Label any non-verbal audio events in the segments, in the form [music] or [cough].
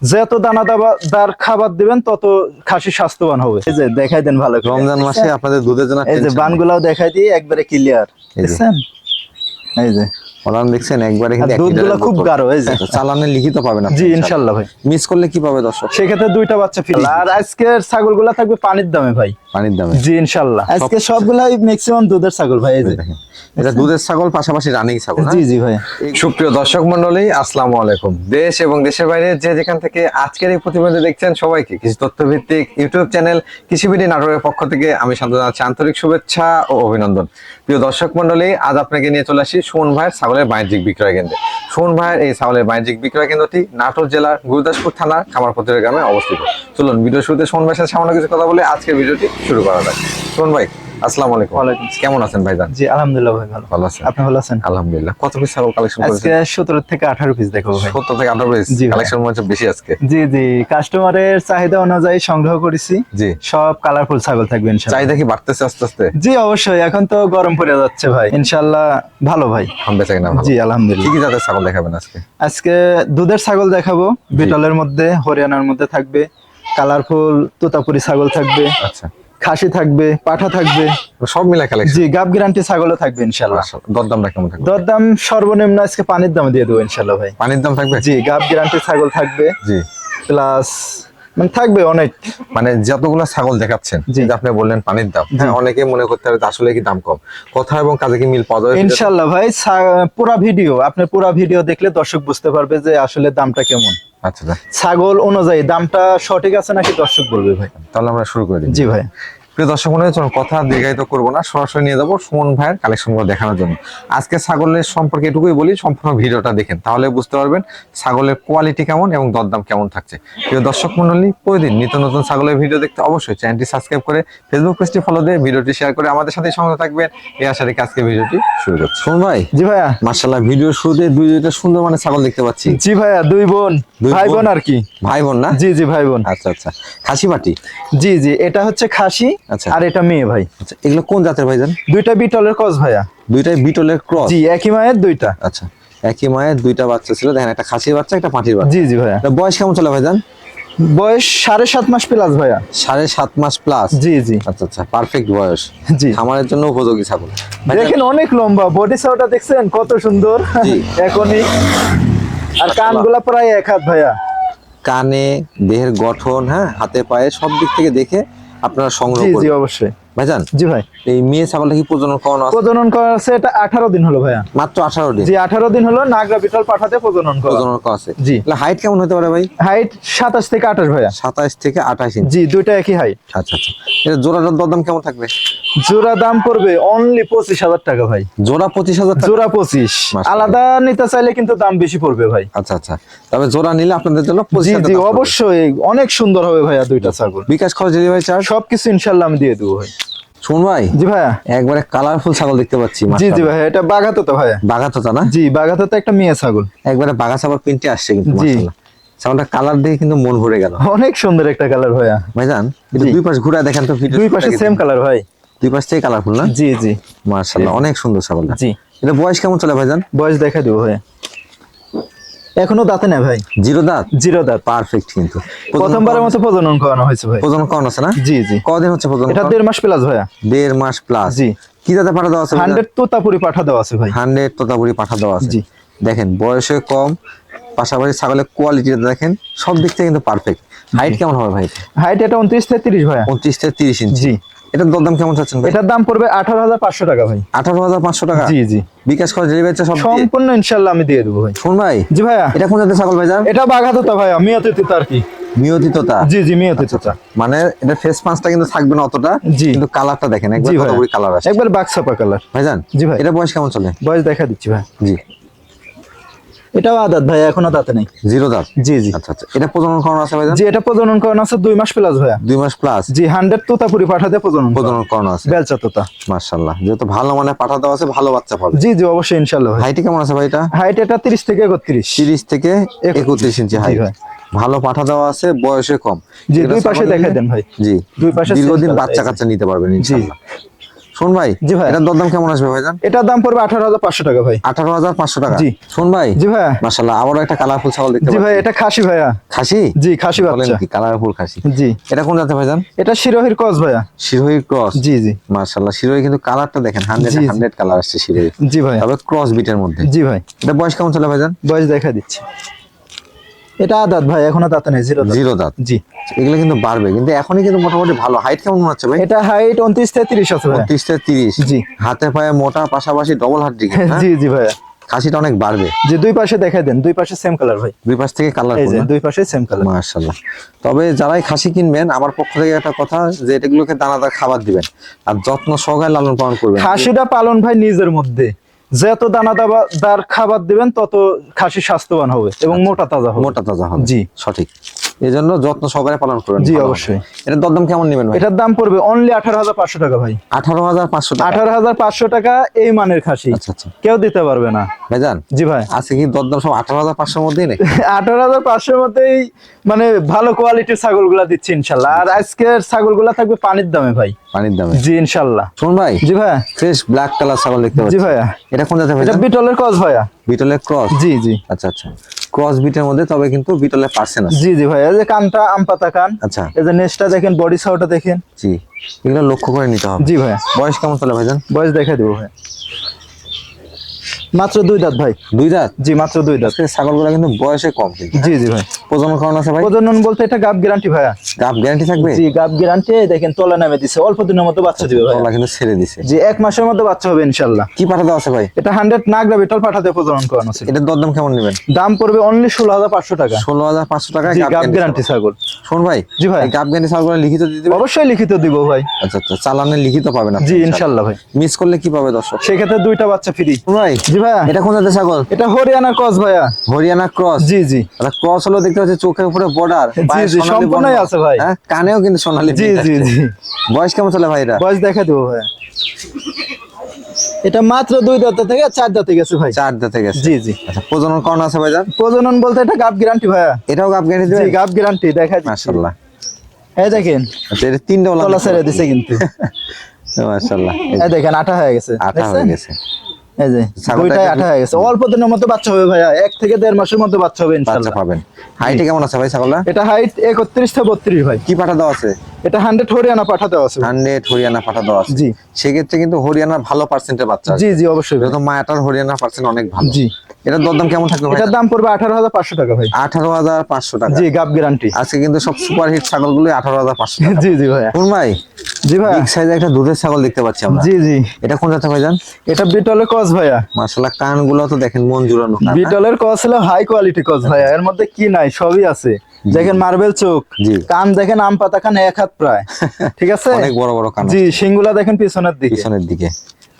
যত দানা দাবার খাবার দিবেন তত খাসি স্বাস্থ্যবান হবে এই যে দেখাই দেন ভালো করে। রমজান মাসে আপনাদের দুধের জন্য এই যে। বানগুলাও দেখাই দিই একবারে ক্লিয়ার এই যে। দেখছেন এই যে ফলন দেখছেন একবারে কিন্তু দুধগুলো খুব গাঢ় এই যে। আচ্ছা, চালানে লিখিত পাবেন জি ইনশাল্লাহ ভাই। মিস করলে কি পাবে দর্শক? সেক্ষেত্রে দুইটা বাচ্চা ফ্রি আর আজকের ছাগলগুলা থাকবে পানির দামে ভাই। পানির দামে। জি ইনশাল্লাহ আজকে সবগুলাই ম্যাক্সিমাম দুধের ছাগল ভাই এই যে। এটা দুধের ছাগল পাশাপাশি রানিং ছাগল হ্যাঁ? জি জি ভাই। সুপ্রিয় দর্শক মন্ডলী আসসালামু আলাইকুম। দেশ এবং দেশের বাইরে যে যেখান থেকে আজকের এই প্রতিবেদন দেখছেন সবাইকে কিছু তথ্য ভিত্তিক ইউটিউব চ্যানেল কৃষিবিডি নাটোরের পক্ষ থেকে আমি শান্ত জানাচ্ছি আন্তরিক শুভেচ্ছা ও অভিনন্দন। প্রিয় দর্শক মন্ডলী আজ আপনাকে নিয়ে চলে আসি সুমন ভাইয়ের ছাগলের বাণিজ্যিক বিক্রয় কেন্দ্রে। সুমন ভাইয়ের এই ছাগলের বাণিজ্যিক বিক্রয় কেন্দ্রটি নাটোর জেলার গুরুদাসপুর থানার খামারপত্রের গ্রামে অবস্থিত। চলুন ভিডিও শুরুতে সুমন ভাইয়ের সাথে সামান্য কিছু কথা বলে আজকের ভিডিওটি শুরু করা যাক। সুমন ভাই আসসালামু আলাইকুম। ওয়ালাইকুম কেমন আছেন ভাইজান? জি আলহামদুলিল্লাহ ভাই ভালো। ভালো আছেন? আপনি ভালো আছেন? আলহামদুলিল্লাহ। কত পিস ছাগল কালেকশন আজকে করেছেন? সতেরো থেকে আঠারো পিস দেখো ভাই। সত্তর থেকে আঠারো পিস কালেকশন মনে বেশি আজকে। জি জি। কাস্টমারের চাহিদা অনুযায়ী সংগ্রহ করেছি। জি। সব কালারফুল ছাগল থাকবে ইনশাল্লাহ চাহিদা কি বাড়তেছে আস্তে আস্তে? জি অবশ্যই। এখন তো গরম পড়ে যাচ্ছে ভাই। ইনশাল্লাহ ভালো ভাই। কিনা ভালো। জি আলহামদুলিল্লাহ। কি জাতের ছাগল দেখাবেন আজকে? আজকে দুধের ছাগল দেখাবো। বিটলের মধ্যে হরিয়ানার মধ্যে থাকবে। কালারফুল তোতাপুরি ছাগল থাকবে। আচ্ছা। খাসি থাকবে পাঠা থাকবে। সব মিলে কালেকশন জি গাব গ্যারান্টি ছাগলও থাকবে ইনশাল্লাহ দরদামটা কেমন থাকবে দরদাম সর্বনিম্ন আজকে পানির দাম দিয়ে দেবো ইনশাল্লাহ ভাই। পানির দাম থাকবে? জি গাব গ্যারান্টি ছাগল থাকবে। জি। প্লাস মানে থাকবে অনেক। মানে যতগুলো ছাগল দেখাচ্ছেন যে আপনি বললেন পানির দাম। হ্যাঁ অনেকে মনে করতে পারে আসলে কি দাম কম। কথা এবং কাজে কি মিল পাওয়া যাবে ইনশাল্লাহ ভাই পুরো পুরা ভিডিও আপনি পুরা ভিডিও দেখলে দর্শক বুঝতে পারবে যে আসলে দামটা কেমন। আচ্ছা আচ্ছা। ছাগল অনুযায়ী দামটা সঠিক আছে নাকি দর্শক বলবে ভাই? তাহলে আমরা শুরু করে দিই। জি ভাই। প্রিয় দর্শক মনে চলুন কথা দীর্ঘায়িত করব না। সরাসরি নিয়ে যাব সুমন ভাইয়ের কালেকশনগুলো দেখানোর জন্য। আজকে ছাগলের সম্পর্কে এটুকুই বলি সম্পূর্ণ ভিডিওটা দেখেন তাহলে বুঝতে পারবেন ছাগলের কোয়ালিটি কেমন এবং দরদাম কেমন থাকছে। প্রিয় দর্শক মন্ডলী প্রতিদিন নিত্য নতুন ছাগলের ভিডিও দেখতে অবশ্যই চ্যানেলটি সাবস্ক্রাইব করে ফেসবুক পেজটি ফলো দিয়ে ভিডিওটি শেয়ার করে আমাদের সাথে সঙ্গে থাকবেন। এই আশা রেখে আজকে ভিডিওটি শুরু করছি। সুমন ভাই জি ভাইয়া। মার্শাল্লাহ ভিডিওর শুরুতে দুই দুইটা সুন্দর মানে ছাগল দেখতে পাচ্ছি। জি ভাইয়া দুই বোন দুই ভাই বোন? আর কি। ভাই বোন না? জি জি ভাই বোন। আচ্ছা আচ্ছা। খাসি পাটি জি জি এটা হচ্ছে খাসি আচ্ছা। আর এটা মেয়ে ভাই। আচ্ছা এগুলো কোন জাতের ভাইজান দুইটা বিটলের কস ভাইয়া। দুইটাই বিটলের ক্রস জি একই মায়ের দুইটা। আচ্ছা একই মায়ের দুইটা বাচ্চা ছিল। দেখেন একটা খাসির বাচ্চা একটা পাটির বাচ্চা। জি জি ভাইয়া। এটা বয়স কেমন চলে ভাইজান বয়স সাড়ে সাত মাস প্লাস ভাইয়া। সাড়ে সাত মাস প্লাস জি জি। আচ্ছা আচ্ছা পারফেক্ট বয়স। জি। খামারের জন্য উপযোগী ছাগল। দেখেন অনেক লম্বা। বডি সাউটা দেখছেন? কত সুন্দর। এখনই আর কানগুলা প্রায় এক হাত ভাইয়া। কানে দেহের গঠন হ্যাঁ হাতে পায়ে সব দিক থেকে দেখে আপনারা সংগ্রহ জি জি অবশ্যই। ভাইজান? জি ভাই। এই মেয়ে ছাগলটা কি প্রজনন করানো আছে? প্রজনন করা আছে এটা আঠারো দিন হলো ভাইয়া। মাত্র আঠারো দিন? জি আঠারো দিন হলো নাগরা বিটল পাঠাতে প্রজনন করা। প্রজনন করা আছে। জি। হাইট কেমন হতে পারে ভাই? হাইট সাতাশ থেকে আঠাশ ভাইয়া। সাতাইশ থেকে আঠাশ ইঞ্চি জি দুইটা একই হাইট আচ্ছা আচ্ছা। এটা জোড়াটার দরদাম কেমন থাকবে? জোড়া দাম পড়বে অনলি পঁচিশ হাজার টাকা ভাই। জোড়া পঁচিশ হাজার টাকা? জোড়া পঁচিশ। মাশাআল্লাহ। আলাদা নিতে চাইলে কিন্তু দাম বেশি পড়বে ভাই। আচ্ছা আচ্ছা। তবে জোড়া নিলে আপনাদের জন্য জি পঁচিশ হাজার জি অবশ্যই। অনেক সুন্দর হবে ভাইয়া দুইটা ছাগল। বিকাশ খরচ ডেলিভারি চার্জ সবকিছু ইনশাল্লাহ আমি দিয়ে দেবো ভাই। শুন ভাই জি ভাইয়া। একবারে কালারফুল ছাগল দেখতে পাচ্ছি জি জি ভাইয়া এটা বাগাতো তো ভাইয়া। বাগাতোতা না? জি বাগাতো তো একটা মেয়ে ছাগল। একবারে বাগা ছাগল প্রিন্টে আসছে কিন্তু। মাশাআল্লাহ। ছাগলটা কালার দেখে কিন্তু মন ভরে গেল। অনেক সুন্দর একটা কালার ভাইয়া। ভাইজান দুই পাশ ঘুরে দেখেন তো দুই পাশে সেম কালার ভাই। দুই পাশ থেকে কালারফুল না? জি জি। মাশাআল্লাহ অনেক সুন্দর ছাগলটা। জি। এটা বয়স কেমন চলে ভাইজান? বয়স দেখা দেবো ভাইয়া। এখনও দাঁতে না ভাই। জিরো দাঁত? জিরো দাঁত। পারফেক্ট কিন্তু। প্রথমবারের মতো প্রজনন করানো হয়েছে ভাই। প্রজনন করানো আছে না? জি জি। কদিন হচ্ছে প্রজনন এটা দেড় মাস প্লাস ভাইয়া। দেড় মাস প্লাস জি। কি জাতে পাঠা দেওয়া আছে হান্ড্রেড তোতাপুরি পাঠা দেওয়া আছে ভাই। হান্ড্রেড তোতাপুরি পাঠা দেওয়া আছে। জি। দেখেন বয়সে কম পাশাপাশি ছাগলের কোয়ালিটিটা দেখেন সব দিক থেকে কিন্তু পারফেক্ট হাইট কেমন হবে ভাই? হাইট এটা উনত্রিশ থেকে তিরিশ ভাইয়া। পঁচিশ থেকে তিরিশ ইঞ্চি জি। এটার দরদাম কেমন চাচ্ছেন ভাই? এটার দাম পড়বে আঠারো হাজার পাঁচশো টাকা ভাই। আঠারো হাজার পাঁচশো টাকা? জি জি। বিকাশ করে ডেলিভারি সব সম্পূর্ণ ইনশাল্লাহ আমি দিয়ে দেবো ভাই। শুন ভাই জি ভাইয়া। এটা কোন জাতের ছাগল ভাই যান এটা মিয়াতে আর কি। নিয়তিততা জি জি মিয়াতে মানে এটা ফেস পাঁচটা কিন্তু থাকবে না অতটা জি। কিন্তু কালারটা দেখেন একবার ভাই কালার আছে একবার বাক্সাপা কালার ভাইজান জি ভাই। এটা বয়স কেমন চলে? বয়স দেখা দিচ্ছি ভাই। জি। এটাও আদাত ভাই এখনও দাঁতে নেই। জিরো দাঁত? জি জি। আচ্ছা আচ্ছা। এটা প্রজনন করানো আছে ভাইজান? জি এটা প্রজনন করানো আছে দুই মাস প্লাস ভাইয়া। দুই মাস প্লাস জি হান্ড্রেড তোতাপুরি পাঠাতে প্রজনন প্রজনন করানো আছে। বেলচা তোতা। মাশাআল্লাহ। যেহেতু ভালো মানে পাঠা দেওয়া আছে ভালো বাচ্চা পাবে। জি জি অবশ্যই ইনশাল্লাহ ভাই। হাইট কেমন আছে ভাই এটা? হাইট এটা তিরিশ থেকে একত্রিশ। তিরিশ থেকে একত্রিশ। একত্রিশ ইঞ্চি জি হাইট ভাই। ভালো পাঠা দেওয়া আছে বয়সে কম। জি, দুই পাশে দেখাই দেন ভাই। জি। দুই পাশে দীর্ঘদিন বাচ্চা কাচ্চা নিতে পারবেন ইনশাআল্লাহ। শোন ভাই জি ভাই। এটার দরদাম কেমন আসবে ভাইজান? এটার দাম পড়বে আঠারো হাজার পাঁচশো টাকা ভাই। আঠারো হাজার পাঁচশো টাকা? জি। শোন ভাই জি ভাইয়া মাসাল্লাহ আবারও একটা কালারফুল ছাগল দেখতে জি ভাই এটা খাসি ভাইয়া। খাসি? জি খাসি বলেন বাচ্চা। কি কালারফুল খাসি? জি। এটা কোন জাতের ভাইজান? এটা শিরোহির কস ভাইয়া। শিরোহী ক্রস? জি জি। মার্শাল্লাহ শিরোহী কিন্তু কালারটা দেখেন হান্ড্রেড জি, জি। হান্ড্রেড কালার আসছে শিরোহী। জি ভাই। তবে ক্রস বিটের মধ্যে। জি ভাই। এটা বয়স কেমন চলে ভাইজান? বয়স দেখা দিচ্ছি। এটা আদাত ভাই এখনও দাঁতে নেই জিরো দাঁত। জিরো দাঁত। জি। এগুলো কিন্তু বাড়বে কিন্তু এখনই কিন্তু মোটামুটি ভালো। হাইট কেমন মনে হচ্ছে ভাই? এটা হাইট উনত্রিশ থেকে তিরিশ আছে উনত্রিশ থেকে তিরিশ। জি। হাতে পায়ে মোটা পাশাপাশি ডবল হাত দিকে জি জি ভাইয়া খাসিটা অনেক বাড়বে। যে দুই পাশে দেখাই দেন দুই পাশে সেম কালার ভাই। দুই পাশ থেকে কালার এই যে দুই পাশে সেম কালার মাশাল্লাহ তবে যারাই খাসি কিনবেন আমার পক্ষ থেকে একটা কথা যে এটাগুলোকে দানাদার খাবার দিবেন। আর যত্ন সহকারে লালন পালন করবেন। খাসিটা পালন ভাই নিজের মধ্যে। যত দানা দাবার খাবার দিবেন তত খাসি স্বাস্থ্যবান হবে এবং মোটা তাজা হবে। মোটা তাজা হবে। জি। সঠিক। এই জন্য যত্ন সহকারে পালন করবেন জি। অবশ্যই। এটার দরদাম কেমন নেবেন ভাই? এটার দাম পড়বে অনলি আঠারো হাজার পাঁচশো টাকা ভাই। আঠারো হাজার পাঁচশো টাকা। আঠারো হাজার পাঁচশো টাকা এই মানের খাসি। আচ্ছা আচ্ছা। কেউ দিতে পারবে না। ভাইজান জি ভাই। আজকে কি দরদাম সব আঠারো হাজার পাঁচশোর মধ্যেই নেই [laughs] আঠারো হাজার পাঁচশোর মধ্যেই মানে ভালো কোয়ালিটির ছাগলগুলা দিচ্ছি ইনশাল্লাহ। আর আজকের ছাগলগুলা থাকবে পানির দামে ভাই। পানির দামে। জি ইনশাল্লাহ। শোন ভাই জি ভাইয়া ফ্রেশ ব্ল্যাক কালার ছাগল দেখতে পাচ্ছি। জি ভাইয়া। এটা কোন জাতের এটা ভাইজান? বিটলের কস ভাইয়া। বিটলের ক্রস জি জি। আচ্ছা আচ্ছা। ক্রস বিটের মধ্যে তবে কিন্তু বিটলের পার্সেন্ট আছে জি জি ভাইয়া এই যে কানটা আম পাতা কান আচ্ছা। এই যে নেসটা দেখেন বডি সাউটা দেখেন। জি এগুলো লক্ষ্য করে নিতে হবে। জি ভাইয়া বয়স কেমন চলে ভাইজান? বয়স দেখা দিব ভাই। মাত্র দুই দাঁত ভাই। দুই দাঁত? জি মাত্র দুই দাঁত। ছাগলগুলো কিন্তু বয়সে কম জি জি ভাই। প্রজনন আছে ভাই? প্রজনন বলতে এটা গাব গ্যারান্টি ভাইয়া। গাপ গ্যারান্টি থাকবে? জি গাব গ্যারান্টি দেখেন তলা নামে দিছে। অল্প দিনের মধ্যে বাচ্চা দিবে ভাই কিন্তু ছেড়ে দিছে। জি এক মাসের মধ্যে বাচ্চা হবে ইনশাল্লাহ কি পাঠা দেওয়া আছে ভাই? এটা হান্ড্রেড নাগরা বিটল পাঠাতে প্রজনন করানো ছিল এটার দরদাম কেমন নেবেন? দাম পড়বে অনলি ষোলো হাজার পাঁচশো টাকা। ষোলো হাজার পাঁচশো টাকা গাব গ্যারান্টি ছাগল। শোন ভাই জি ভাই। গাপ গ্যারান্টি ছাগল লিখিত দিয়ে দিবে অবশ্যই লিখিত দিব ভাই। আচ্ছা আচ্ছা চালানে লিখিত পাবেন জি ইনশাল্লাহ ভাই। মিস করলে কি পাবে দর্শক? সেক্ষেত্রে দুইটা বাচ্চা ফ্রি ভাই জি ভাইয়া। এটা কোন জাতের ছাগল? এটা হরিয়ানার কস ভাইয়া। হরিয়ানা ক্রস জি জি। ক্রস হলো দেখতে পাচ্ছি চোখের উপরে বর্ডার সম্পূর্ণই আছে ভাই। কানেও কিন্তু সোনালী জি জি জি। বয়স কেমন চলে ভাই বয়স দেখা দেবো ভাইয়া এটা মাত্র দুই দাঁতে থেকে চার দাঁতে গেছে ভাই। চার দাঁতে গেছে। জি জি। আচ্ছা প্রজনন কারণ আছে ভাইজান প্রজনন বলতে এটা গাব গ্যারান্টি ভাইয়া। এটাও গাপ গ্যারান্টি জি গাব গ্যারান্টি দেখা দিচ্ছি। মাশাআল্লাহ। এই দেখেন আচ্ছা এটা তিনটা ওলা ছেড়ে দিছে কিন্তু। [laughs] মাশাআল্লাহ। এই দেখেন আঠা হয়ে গেছে। আটা হয়ে গেছে। এই যে দুইটাই আঠা হয়ে গেছে। অল্প দিনের মধ্যে বাচ্চা হবে ভাইয়া। এক থেকে দেড় মাসের মধ্যে বাচ্চা হবে বাচ্চা পাবেন। হাইটে কেমন আছে ভাই ছাগলটা? এটা হাইট থেকে ভাই। কি পাঠা দেওয়া আছে? এটা হান্ড্রেড হরিয়ানা পাঠাতে আছে। হান্ড্রেড হরিয়ানা পাঠা দেওয়া আছে। জি। সেক্ষেত্রে কিন্তু হরিয়ানা ভালো পার্সেন্টের বাচ্চা জি জি অবশ্যই। মায়াটার হরিয়ানা পার্সেন্ট অনেক ভালো। জি। এটার দরদাম কেমন থাকবে এটার দাম পড়বে আঠারো হাজার পাঁচশো টাকা ভাই। আঠারো হাজার পাঁচশো টাকা। জি গাব গ্যারান্টি আজকে কিন্তু সব সুপার হিট ছাগলগুলো আঠারো হাজার পাঁচশো জি জি কোন ভাই জি ভাইয়া বিগ একটা দুধের ছাগল দেখতে পাচ্ছি আমরা। জি জি। এটা কোন জাতের ভাইজান এটা বিটলের কস ভাইয়া। মার্শাল্লাহ কানগুলো তো দেখেন মন জুড়ানো? বিটলের কস হলো হাই কোয়ালিটি কস ভাইয়া। এর মধ্যে কি নাই সবই আছে। দেখেন মার্বেল চোখ। জি। কান দেখেন আম পাতা কান এক হাত প্রায়। ঠিক আছে? [laughs] অনেক বড় বড় কান জি সিংগুলা দেখেন পিছনের দিকে। পিছনের দিকে।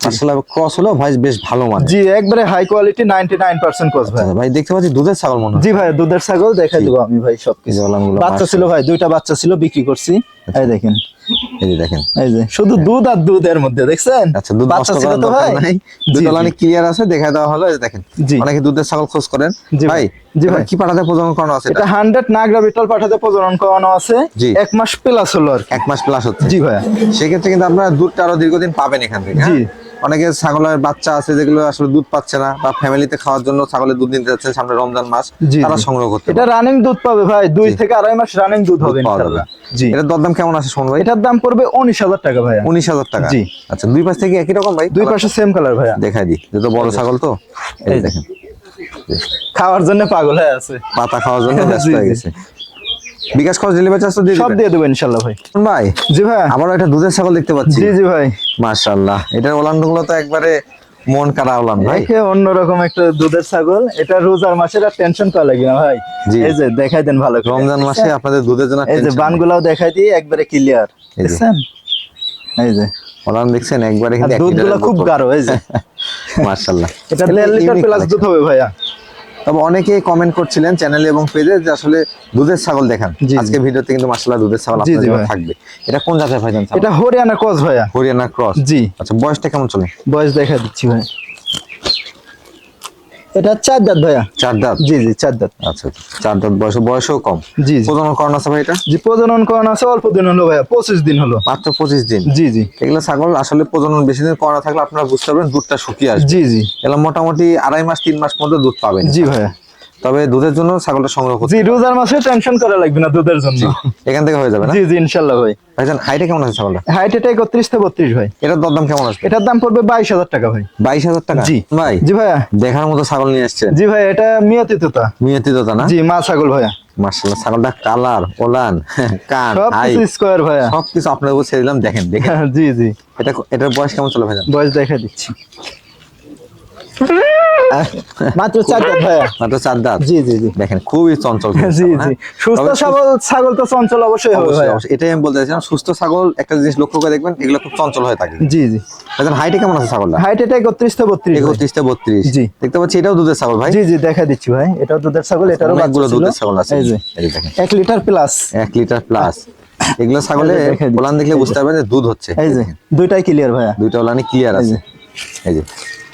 মার্শাল্লাহ ক্রস হলো ভাই বেশ ভালো মানে জি একবারে high quality ninety nine percent ভাই। ভাই দেখতে পাচ্ছি দুধের ছাগল মনে জি ভাই দুধের ছাগল দেখাই দেবো আমি ভাই সবকিছু। বাচ্চা ছিল ভাই দুইটা বাচ্চা ছিল বিক্রি করছি। এই দেখেন। এই যে দেখেন। এই যে শুধু দুধ আর দুধ মধ্যে দেখছেন? আচ্ছা দুধ বাচ্চা ছিল তো ভাই? দুধ জি। ক্লিয়ার আছে দেখা দেওয়া হলো এই দেখেন। অনেকে দুধের ছাগল খোঁজ করেন। ভাই। জি ভাই। কি পাঠাতে প্রজনন করানো আছে এটা এটা? হান্ড্রেড নাগরা বিটল পাঠাতে প্রজনন করানো আছে। এক মাস প্লাস হলো আর এক মাস প্লাস হচ্ছে। জি ভাইয়া সেক্ষেত্রে কিন্তু আপনারা দুধটা আরও দীর্ঘদিন পাবেন এখান থেকে জি। অনেকে ছাগলের বাচ্চা আছে যেগুলো আসলে দুধ পাচ্ছে না বা ফ্যামিলিতে খাওয়ার জন্য ছাগলের দুধ নিতে যাচ্ছেন সামনে রমজান মাস তারা সংগ্রহ করতে এটা রানিং দুধ পাবে ভাই দুই থেকে আড়াই মাস রানিং দুধ হবে ইনশাআল্লাহ। জি। এটার দরদাম কেমন আছে শোন ভাই? এটার দাম পড়বে উনিশ হাজার টাকা ভাইয়া। উনিশ হাজার টাকা। জি। আচ্ছা দুই পাশ থেকে একই রকম ভাই? দুই পাশে সেম কালার ভাইয়া। দেখাই দি যেহেতু বড় ছাগল তো? এই এই দেখেন। খাওয়ার জন্য পাগল হয়ে আছে। পাতা খাওয়ার জন্য [laughs] ব্যস্ত হয়ে গেছে। বিকাশ খরচ ডেলিভারি চার্জ তো দিয়ে সব দিয়ে দেবো ইনশাল্লাহ ভাই। ভাই জি ভাই। আবারও একটা দুধের ছাগল দেখতে পাচ্ছি। জি জি ভাই। মাশাআল্লাহ এটার ওলানগুলো তো একবারে মন কাড়া ওলান ভাই। অন্যরকম একটা দুধের ছাগল এটা রোজার মাসের আর টেনশন করা লাগে না ভাই। এই যে দেখাই দেন ভালো করে। রমজান মাসে আপনাদের দুধের জন্য এই যে। বানগুলাও দেখাই দিয়ে একবারে ক্লিয়ার এই যে। দেখছেন? এই যে। ওলান দেখছেন একবারে কিন্তু দুধগুলো খুব গাঢ় এই যে। [laughs] মাশাআল্লাহ এটা দেড় লিটার প্লাস দুধ হবে ভাইয়া। তবে অনেকেই কমেন্ট করছিলেন চ্যানেলে এবং পেজে যে আসলে দুধের ছাগল দেখান। আজকে ভিডিওতে কিন্তু মাশাআল্লাহ দুধের ছাগল আপনাদের জন্য থাকবে। এটা কোন জাতের ভাইজান এটা হরিয়ানা ক্রস ভাইয়া। হরিয়ানা ক্রস। জি। আচ্ছা বয়সটা কেমন চলে? বয়স দেখা দিচ্ছি ভাই। এটা চার দাঁত ভাইয়া। চার দাঁত? জি জি চার দাঁত। আচ্ছা আচ্ছা। চার দাঁত বয়স বয়সও কম। জি জি। প্রজনন করণ আছে ভাই এটা? জি প্রজনন করণ আছে অল্প দিন হলো ভাইয়া পঁচিশ দিন হলো। মাত্র পঁচিশ দিন? জি জি। এগুলো ছাগল আসলে প্রজনন বেশি দিন করা থাকলে আপনারা বুঝতে পারবেন দুধটা শুকিয়ে আসবে। জি জি। এগুলো মোটামুটি আড়াই মাস তিন মাস মধ্যে দুধ পাবেন। জি ভাইয়া। তবে দুধের জন্য ছাগলটা সংগ্রহ করতে জি রোজার মাসে টেনশন করা লাগবে না দুধের জন্য। এখান থেকে হয়ে যাবে না? জি জি ইনশাল্লাহ ভাই। ভাইজান হাইটে কেমন আছে ছাগলটা? হাইট এটা একত্রিশ থেকে বত্রিশ ভাই। এটার দরদাম কেমন আসবে? এটার দাম পড়বে বাইশ হাজার টাকা ভাই। বাইশ হাজার টাকা? জি। ভাই জি ভাইয়া। দেখার মতো ছাগল নিয়ে আসছেন। জি ভাই এটা মিয়াতি তোতা। মিয়তি দাদা না? জি মা ছাগল ভাইয়া। মার্শাল্লাহ ছাগলটা কালার ওলান [laughs] কান সব হাই। কিছু স্কোয়ার ভাইয়া। সবকিছু আপনার উপর ছেড়ে দিলাম দেখেন দেখেন। [laughs] জি জি। এটা এটার বয়স কেমন চলে ভাইজান? বয়স দেখা দিচ্ছি। মাত্র চার দাঁত ভাইয়া। মাত্র চার দাঁত? জি জি জি। দেখেন খুবই চঞ্চল জি জি? সুস্থ সবল ছাগল তো চঞ্চল অবশ্যই হবে ভাইয়া। এটাই আমি বলতে চাইছিলাম সুস্থ ছাগল একটা জিনিস লক্ষ্য করে দেখবেন এগুলো খুব চঞ্চল হয়ে থাকে। জি জি। হাইটে কেমন আছে ছাগলটা? হাইট এটা একত্রিশ থেকে বত্রিশ ভাই। একত্রিশ থেকে বত্রিশ। জি। দেখতে পাচ্ছি এটাও দুধের ছাগল ভাই। জি জি দেখা দিচ্ছি ভাই। এটাও দুধের ছাগল এটারও বাচ্চা দুধের ছাগল আছে। এই যে। দেখেন। এক লিটার প্লাস এক লিটার প্লাস এগুলো ছাগলে। ওলান দেখলে বুঝতে পারবেন যে দুধ হচ্ছে। এই যে দুইটাই ক্লিয়ার ভাইয়া। দুইটা ওলানি ক্লিয়ার আছে। এই যে।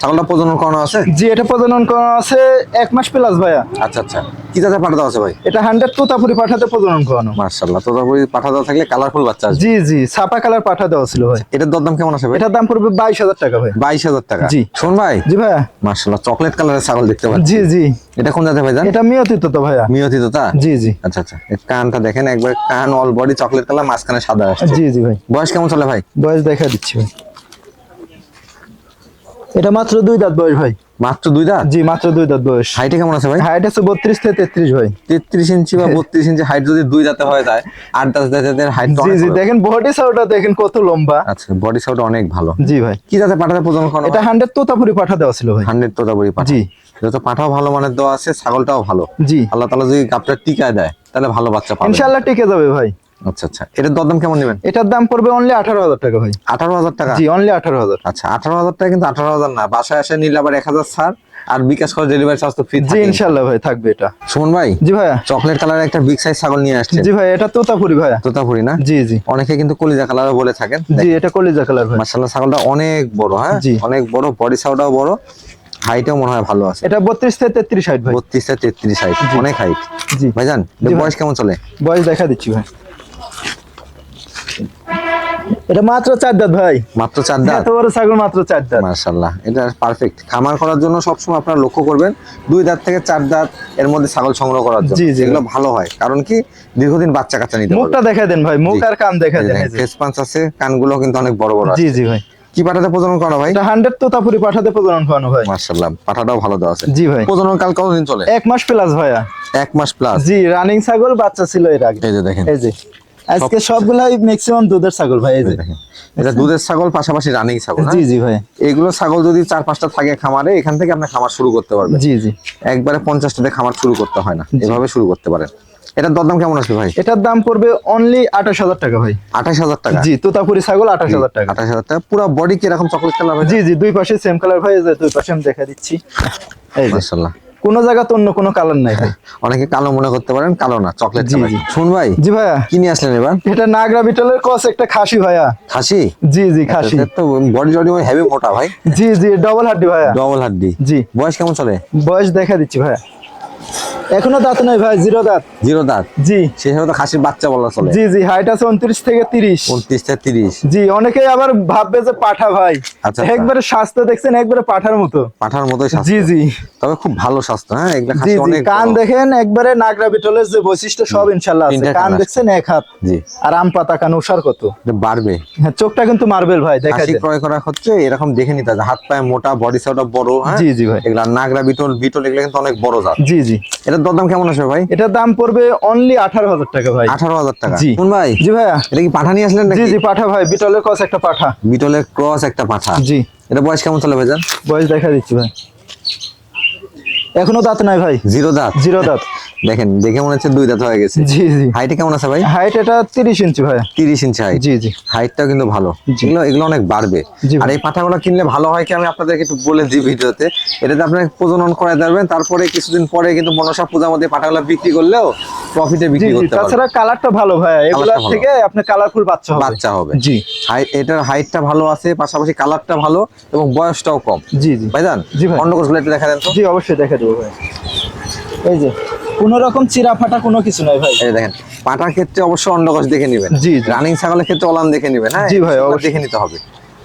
ছাগলটা প্রজনন করানো আছে? জি এটা প্রজনন করা আছে এক মাস প্লাস ভাইয়া। আচ্ছা আচ্ছা। কি জাতের পাঠা দেওয়া আছে ভাই? এটা হান্ড্রেড তোতাপুরি পাঠাতে প্রজনন করানো। মার্শাল্লাহ তো তারপরে পাঠা দেওয়া থাকলে কালারফুল বাচ্চা জি জি ছাপা কালার পাঠা দেওয়া ছিল ভাই। এটার দরদাম কেমন আছে ভাই? এটার দাম পড়বে বাইশ হাজার টাকা ভাই। বাইশ হাজার টাকা। জি। শোন ভাই। জি ভাইয়া। মার্শাল্লাহ চকলেট কালারের ছাগল দেখতে পাচ্ছি। জি জি। এটা কোন জাতের ভাই জান? এটা মিয়তি তো ভাইয়া। মিয়তি তো তা জি জি। আচ্ছা আচ্ছা। কানটা দেখেন একবার কান অল বডি চকলেট কালার মাঝখানে সাদা আসছে। জি জি ভাই। বয়স কেমন চলে ভাই? বয়স দেখা দিচ্ছি ভাই। এটা মাত্র দুই দাঁত বয়স ভাই। মাত্র দুই দাঁত? জি মাত্র দুই দাঁত বয়স। হাইটে কেমন আছে ভাই? হাইট আছে বত্রিশ থেকে তেত্রিশ ভাই। তেত্রিশ ইঞ্চি বা বত্রিশ ইঞ্চি হাইট যদি দুই দাঁতে হয়ে যায় আট দশ দাঁতের হাইট জি জি দেখেন বডি সাউটা দেখেন কত লম্বা। আচ্ছা বডি সাউট অনেক ভালো। জি ভাই। কি জাতে পাঠাতে প্রজনন করানো এটা হান্ড্রেড তোতাপুরি পাঠা দেওয়া ছিল ভাই। হান্ড্রেড তোতাপুরি পাঠা। জি। যত পাঠাও ভালো মানের দেওয়া আছে ছাগলটাও ভালো। জি। আল্লাহ তালা যদি গাপটা টিকায় দেয় তাহলে ভালো বাচ্চা পাবে। ইনশাল্লাহ টিকে যাবে ভাই। আচ্ছা আচ্ছা। এটার দরদাম কেমন নেবেন? এটার দাম পড়বে অনলি আঠারো হাজার টাকা ভাই। আঠারো হাজার টাকা? জি অনলি আঠারো হাজার। আচ্ছা আঠারো হাজার টাকা কিন্তু আঠারো হাজার না। বাসায় এসে নিলে আবার এক হাজার ছাড় আর বিকাশ করে ডেলিভারি চার্জ তো ফ্রি জি ইনশাল্লাহ ভাই থাকবে এটা। সুমন ভাই জি ভাইয়া চকলেট কালারের একটা বিগ সাইজ ছাগল নিয়ে আসছে জি ভাই এটা তোতাপুরি ভাইয়া তোতাপুরি না? জি জি। অনেকে কিন্তু কলিজা কালার বলে থাকেন। জি এটা কলিজা কালার ভাই। মার্শাল্লাহ ছাগলটা অনেক বড় হ্যাঁ? জি। অনেক বড় বডি সাউটাও বড় হাইটও মনে হয় ভালো আছে। এটা বত্রিশ থেকে তেত্রিশ হাইট ভাই। বত্রিশ থেকে তেত্রিশ হাইট অনেক হাইট জি। ভাইজান এর বয়স কেমন চলে? বয়স দেখা দিচ্ছি ভাই। এটা মাত্র চার দাঁত ভাই। মাত্র চার দাঁত? এত বড় ছাগল মাত্র চার দাঁত। এটা পারফেক্ট খামার করার জন্য সবসময় আপনারা লক্ষ্য করবেন দুই দাঁত থেকে চার দাঁত এর মধ্যে ছাগল সংগ্রহ করার জন্য। এগুলো ভালো হয় কারণ কি দীর্ঘদিন বাচ্চা কাচ্চা নিতে মুখটা দেখা দেন ভাই মুখ আর কান দেখা দেন। ফেস পাঞ্চ আছে কানগুলো কিন্তু অনেক বড় বড় জি জি ভাই। কি পাঠাতে প্রজনন করা ভাই? হান্ড্রেড তোতাপুরি পাঠাতে প্রজনন করানো ভাই। মার্শাল্লাহ পাঠাটাও ভালো দেওয়া আছে। জি ভাই। প্রজনন কাল কতদিন চলে? এক মাস প্লাস ভাইয়া। এক মাস প্লাস জি রানিং ছাগল বাচ্চা ছিল এর আগে। এই যে দেখেন। এই যে। আজকে সবগুলাই ম্যাক্সিমাম দুধের ছাগল ভাই এই যে। এটা দুধের ছাগল পাশাপাশি রানিং ছাগল জি হ্যাঁ? জি ভাই। এগুলো ছাগল যদি চার পাঁচটা থাকে খামারে এখান থেকে আপনি খামার শুরু করতে পারবেন। জি জি। একবারে পঞ্চাশটাতে খামার শুরু করতে হয় না এভাবে শুরু করতে পারেন। এটার দরদাম কেমন আসবে ভাই? এটার দাম পড়বে অনলি আঠাশ হাজার টাকা ভাই। আঠাশ হাজার টাকা? জি তোতাপুরি ছাগল আঠাশ হাজার টাকা। আঠাশ হাজার টাকা। পুরো বডি কি এরকম চকলেট কালার জি জি দুই পাশে সেম কালার ভাই এই যে দুই পাশে আমি দেখা দিচ্ছি। এই মাশাআল্লাহ। কোনো জায়গাতে অন্য কোনো কালার নাই ভাই। [laughs] অনেকে কালো মনে করতে পারেন কালো না চকলেট জি। শুন ভাই জি ভাইয়া। কি নিয়ে আসলেন এবার? এটা নাগরা বিটলের কস একটা খাসি ভাইয়া। খাসি? জি জি খাসি। তো বডি জডি হেভি মোটা ভাই। জি জি ডবল হাড্ডি ভাইয়া। ডবল হাড্ডি। জি। বয়স কেমন চলে? বয়স দেখা দিচ্ছি ভাইয়া। এখনও দাঁত নাই ভাই জিরো দাঁত। জিরো দাঁত? জি। সে হিসাবে তো খাসির বাচ্চা বলা চলে। জি জি হাইট আছে উনত্রিশ থেকে তিরিশ। উনত্রিশ থেকে তিরিশ। জি অনেকে আবার ভাববে যে পাঠা ভাই। আচ্ছা, আচ্ছা। একবারে স্বাস্থ্য দেখছেন একবারে পাঠার মতো। পাঠার স্বাস্থ্য। জি জি। তবে খুব ভালো স্বাস্থ্য হ্যাঁ? এগুলা জি জি অনেক কান দেখেন একবারে নাগরা বিটলের যে বৈশিষ্ট্য সব ইনশাল্লাহ আছে। কান দেখছেন এক হাত। জি। আর আম পাতা কান উষার কত? বাড়বে। হ্যাঁ চোখটা কিন্তু মার্বেল ভাই দেখা যায়। ক্রয় করা হচ্ছে এরকম দেখে নিতে হাত পায়ে মোটা বডি সাউটা বড় হ্যাঁ? জি জি ভাই। এগুলা নাগরা বিটল বিটল এগুলো কিন্তু অনেক বড় জাত। জি জি। এটার দরদাম কেমন আসবে ভাই? এটার দাম পড়বে অনলি আঠারো হাজার টাকা ভাই। আঠারো হাজার টাকা। জি। ভাই? জি ভাইয়া। এটা কি পাঠা নিয়ে আসলেন জি পাঠা ভাই বিটলের কস একটা পাঠা। বিটলের ক্রস একটা পাঠা। জি। এটা বয়স কেমন চলে ভাইজান? বয়স দেখা দিচ্ছি ভাই। এখনও দাঁত নাই ভাই। জিরো দাঁত। জিরো দাঁত। দেখেন দেখে মনে হচ্ছে দুই দাঁত হয়ে গেছে। জি জি। হাইটে কেমন আছে ভাই? হাইট এটা তিরিশ ইঞ্চি ভাই। তিরিশ ইঞ্চি হাইট জি জি। হাইটটাও কিন্তু ভালো। এগুলো এগুলো অনেক বাড়বে। আর এই পাঠাগুলো কিনলে ভালো হয় কি আমি আপনাদেরকে একটু বলে দিই ভিডিওতে। এটাতে আপনি প্রজনন করাই দেবেন তারপরে কিছুদিন পরে কিন্তু মনসা পূজার মধ্যে পাঠাগুলো বিক্রি করলেও প্রফিটে বিক্রি করতে পারবেন। তাছাড়া কালারটা ভালো ভাই। এগুলা থেকে আপনি কালারফুল বাচ্চা হবে। বাচ্চা হবে। জি। হাইট এটার হাইটটা ভালো আছে পাশাপাশি কালারটা ভালো এবং বয়সটাও কম। জি জি। ভাইজান জি ভাই। অন্য কোষগুলো একটু দেখা দেন তো। জি অবশ্যই দেখে দেবো ভাই। এই যে কোনো রকম চিরা ফাটা কোনো কিছু নয় ভাই। এই দেখেন পাটার ক্ষেত্রে অবশ্যই অন্ডকোষ দেখে নেবেন। জি। রানিং ছাগলের ক্ষেত্রে অলান দেখে নেবেন হ্যাঁ? জি ভাই, অবশ্যই। দেখে নিতে হবে।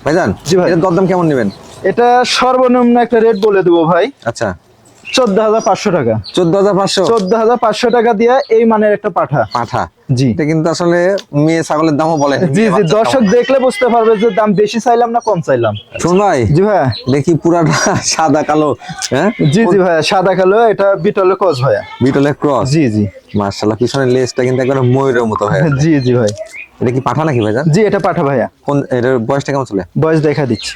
ভাইজান জি ভাই। এর দরদাম কেমন নেবেন? এটা সর্বনিম্ন একটা রেট বলে দেবো ভাই। আচ্ছা। চোদ্দ হাজার পাঁচশো টাকা। চোদ্দ হাজার পাঁচশো? চোদ্দ হাজার পাঁচশো টাকা দিয়ে এই মানের একটা পাঠা। পাঠা। জি। এটা কিন্তু আসলে মেয়ে ছাগলের দামও বলে জি জি দর্শক দেখলে বুঝতে পারবে যে দাম বেশি চাইলাম না কম চাইলাম। শুন ভাই জি ভাইয়া। দেখি পুরাটা [laughs] সাদা কালো হ্যাঁ? জি জি ভাইয়া সাদা কালো এটা বিটলে কস ভাইয়া। ক্রস? জি জি। মার্শাল্লাহ পিছনের লেজটা কিন্তু একবার ময়ূরের মতো জি জি ভাই। এটা কি পাঠা নাকি ভাইজান জি এটা পাঠা ভাইয়া। কোন এটার বয়সটা কেমন চলে বয়স দেখা দিচ্ছি।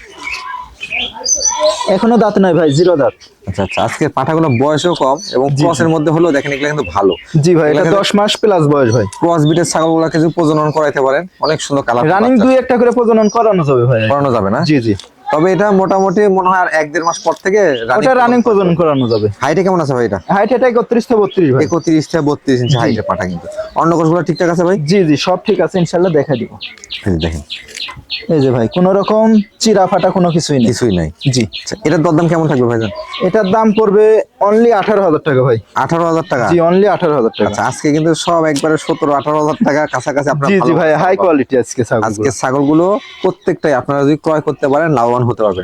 এখনও দাঁত নাই ভাই জিরো দাঁত। আচ্ছা আচ্ছা আজকে পাঠাগুলো বয়সও কম এবং ক্রসের মধ্যে হলেও দেখেন এগুলো কিন্তু ভালো। জি ভাই এটা এগুলা দশ মাস প্লাস বয়স ভাই। ক্রস বিটের ছাগলগুলোকে যদি প্রজনন করাইতে পারেন অনেক সুন্দর কালার রানিং দুই একটা করে প্রজনন করানো যাবে ভাই। করানো যাবে না? জি জি। তবে এটা মোটামুটি মনে হয় আর এক দেড় মাস পর থেকে ওটা রানিং প্রজন করানো যাবে। হাইটে কেমন আছে ভাই এটা? হাইট এটা একত্রিশ থেকে বত্রিশ ভাই। একত্রিশ থেকে বত্রিশ ইঞ্চি হাইটে পাঠা কিন্তু। অন্য কোষগুলো ঠিকঠাক আছে ভাই? জি জি সব ঠিক আছে ইনশাল্লাহ দেখা দিব। দেখেন। এই যে ভাই কোন রকম চিরা ফাটা কোনো কিছুই নেই। কিছুই নাই। জি। আচ্ছা এটার দরদাম কেমন থাকবে ভাইজান? এটার দাম পড়বে অনলি আঠারো হাজার টাকা ভাই। আঠারো হাজার টাকা? জি অনলি আঠারো হাজার টাকা। আচ্ছা আজকে কিন্তু সব একবারে সতেরো আঠারো হাজার টাকা কাছাকাছি আপনার জি জি ভাই হাই কোয়ালিটি আজকে। আজকে ছাগলগুলো প্রত্যেকটাই আপনারা যদি ক্রয় করতে পারেন লাভবান হতে পারবেন।